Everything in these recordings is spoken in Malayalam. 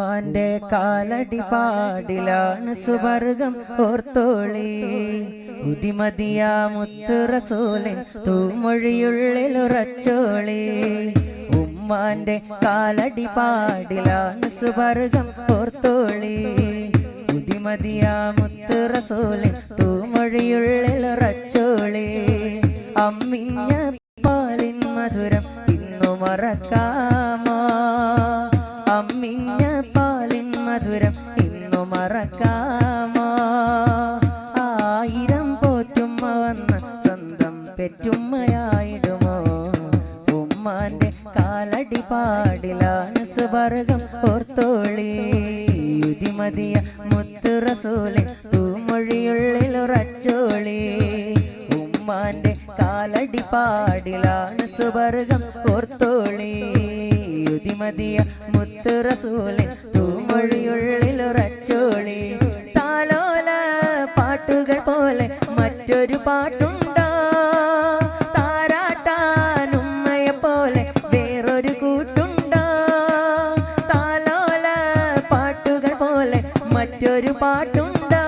മാന്റെ കാലടി പാടിലാണ് സുവർഗം ഓർത്തോളി. ഉതിമതിയ മുത്തു റസൂലിൻ തൂമൊഴിയുള്ളിൽ ഉറച്ചോളി. ഉമ്മാന്റെ കാലടി പാടിലാണ് സുവർഗം ഓർത്തോളി. ഉതിമതിയ മുത്തു റസൂലിൻ തൂമൊഴിയുള്ളിൽ ഉറച്ചോളി. അമ്മിഞ്ഞ പാലിൻ മധുരം ഇന്നു മറക്കാമോ. അമ്മിഞ്ഞ മറക്കാമോ ആയിരം പോറ്റുമ്മ വന്ന് സ്വന്തം പെറ്റുമ്മയായിടുമോ? ഉമ്മാന്റെ കാലടി പാടിലാണ് സുവർഗം ഓർത്തോളി. യുതിമതിയ മുത്തു റസൂലിൻ തൂമൊഴിയുള്ളിൽ ഉറച്ചോളി. ഉമ്മാന്റെ കാലടി പാടിലാണ് സുവർഗം ഓർത്തോളി. യുതിമതിയ മുത്ത് റസൂലെ തൂമൊഴിയുള്ളിൽ ഉറച്ചോളി. താലോല പാട്ടുകൾ പോലെ മറ്റൊരു പാട്ടുണ്ടോ. താരാട്ടാനുമ്മയെ പോലെ വേറൊരു കൂട്ടുണ്ടോ. താലോല പാട്ടുകൾ പോലെ മറ്റൊരു പാട്ടുണ്ടോ.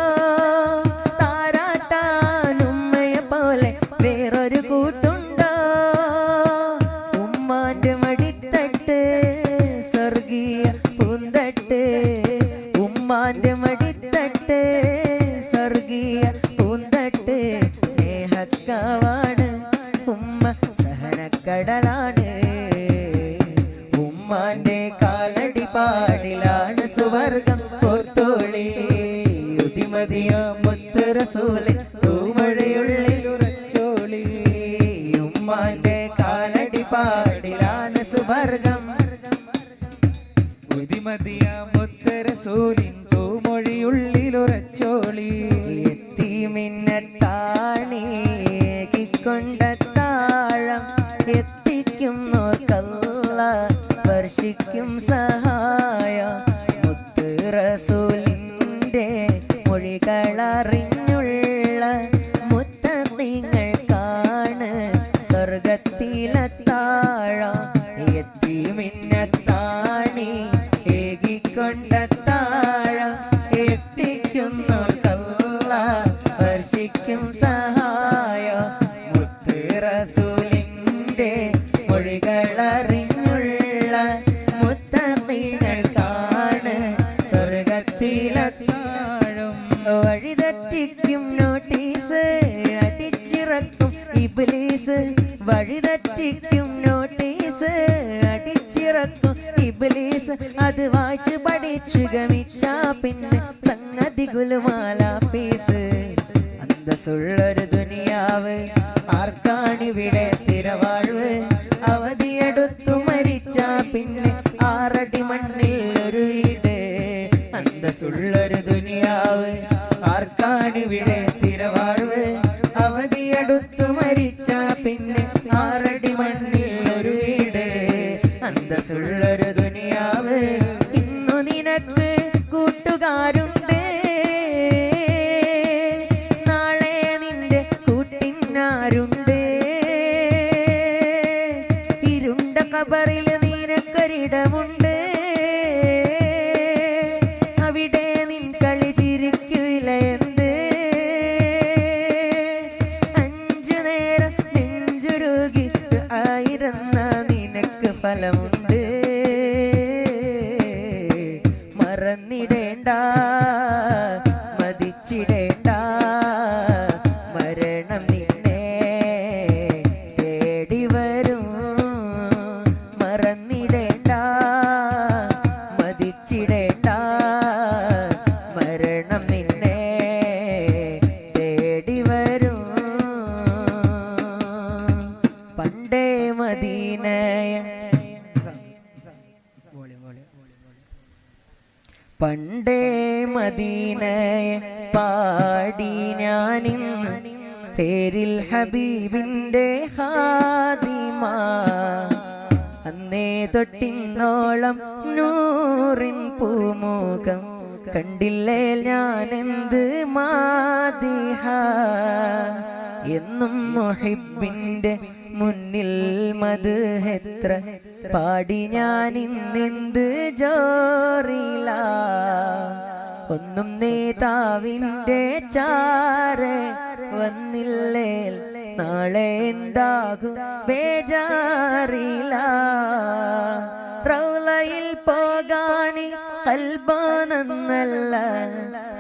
പൂന്തട്ട് ഉമ്മാന്റെ മടിത്തട്ട് സ്വർഗീയ പൂന്തട്ട് സ്നേഹക്കാവാണ് ഉമ്മ സഹനക്കടലാണ്. ഉമ്മാന്റെ കാലടി പാടിലാണ് സുവർഗം ഓർത്തോളി യുതിമതിയ മുത്ത് തൂമഴയുള്ളിൽ ഉറച്ചോളി. ഉമ്മാന്റെ കാലടി പാടിലാണ് സുവർഗം. ഉദിമതിയ മുത്തരസൂലിൻ തൂമൊഴിയുള്ളിലുറച്ചോളി എത്തി മിന്നത്താണി ഏകിക്കൊണ്ട താഴം എത്തിക്കുന്നോർക്കല്ല വർഷിക്കും സഹായ. മുത്ത് റസൂലിന്റെ മൊഴികളറിഞ്ഞുള്ള മുത്തങ്ങളാണ് എത്തിക്കുന്നോർക്കല്ല വർഷിക്കും സഹായ. മുത്ത് റസൂലിന്റെ മൊഴികളറിഞ്ഞുള്ള മുത്തമ്മികൾക്കാണ് സ്വർഗത്തിലെ താഴം വഴിതെറ്റിക്കും നോട്ടീസ്. അടിച്ചിറക്കും ഇബ്ലീസ്. വഴിതെറ്റിക്കും നോട്ടീസ്. അടിച്ചിറക്കും ഇബിലീസ് അത് വായിച്ച് പഠിച്ചു ഗമിച്ച പിന്നെ സംഗതി ഗുലുമാല പീസ്. അന്തസ്സുള്ളൊരു ദുനിയാവ് ആർക്കാണിവിടെ സ്ഥിരവാഴ്വ് അവധിയെടുത്തു മരിച്ച പിന്നെ ആറടി മണ്ണിൽ ഒരു വീട് അന്തസ്സുള്ളൊരു ദുനിയാവ് ആർക്കാണിവിടെ സ്ഥിരവാഴ്വ് അന്തസ്സുള്ളൊരു ദുനിയാവ്. ഇന്നു നിനക്ക് കൂട്ടുകാരുണ്ട്. നാളെ നിന്റെ കൂട്ടിനാരുണ്ട്. ഇരുണ്ട കബറിൽ നിനക്കൊരിടമുണ്ട്. നിനക്ക് ഫലമുണ്ട് മതിച്ചിടേണ്ട മരണം നിന്നെ തേടി വരും. മറന്നിടേണ്ട. മതിച്ചിടേണ്ട. മരണം നിന്നെ തേടി വരും. പണ്ടേ മദീനയ പണ്ടേ മദീനയെ പാടി ഞാനിന്ന് പേരിൽ ഹബീബിന്റെ ഹാദിമ അന്നേ തൊട്ടിന്നോളം നൂറിൻ പൂമുഖം കണ്ടില്ലേ ഞാനെന്ത് മാതിഹ. എന്നും മൊഹിബിന്റെ മുന്നിൽ മത് എത്ര പാടി ഞാൻ ഇന്നെന്ത് ജോറില. ഒന്നും നേതാവിന്റെ ചാരെ വന്നില്ലേ? നാളെ എന്താകും? ബേജാറില്ല റൗലയിൽ പോകാനി കൽബാനന്നല്ല.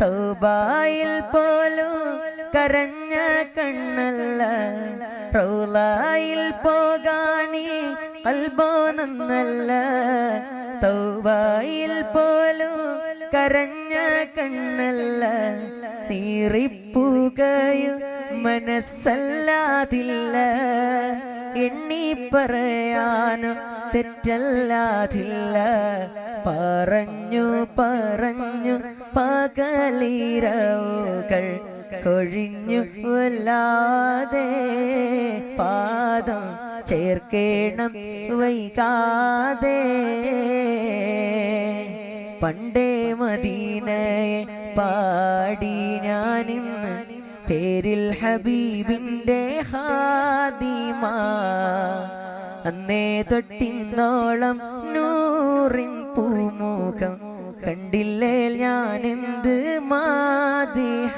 തൗബായിൽ പോലും കരഞ്ഞ കണ്ണല്ല. റൗലായിൽ പോകാനി കൽബോനന്നല്ല. തൗബായിൽ പോലും കരഞ്ഞ കണ്ണല്ല നീറിപ്പുകയും മനസ്സല്ലാതില്ല. എണ്ണി പറയാനോ തെറ്റല്ലാതില്ല. പറഞ്ഞു പറഞ്ഞു പകലിരവുകൾ കൊഴിഞ്ഞു വല്ലാതെ പാദം ചേർക്കേണം വൈകാതെ. പണ്ടേ മദീനയെ പാടി ഞാനിന്ന് പേരിൽ ഹബീബിന്റെ ഹാദിമ. അന്നേ തൊട്ടിന്നോളം നൂറിൻ പൂമുഖം കണ്ടില്ലേ ഞാൻ എന്ത് മാതിഹ.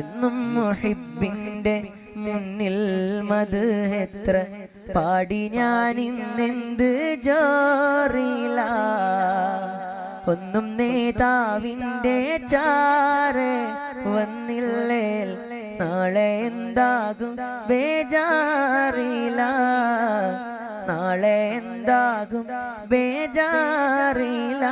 എന്നും മുഹിബിന്റെ മുന്നിൽ മത് എത്ര പാടി ഞാൻ ഇന്നെന്ത് ജോറില. ഒന്നും നേതാവിന്റെ ചാറ് വന്നില്ലേ? നാളെ എന്താകും ബേജാറില? നാളെ എന്താകും ബേജാറില?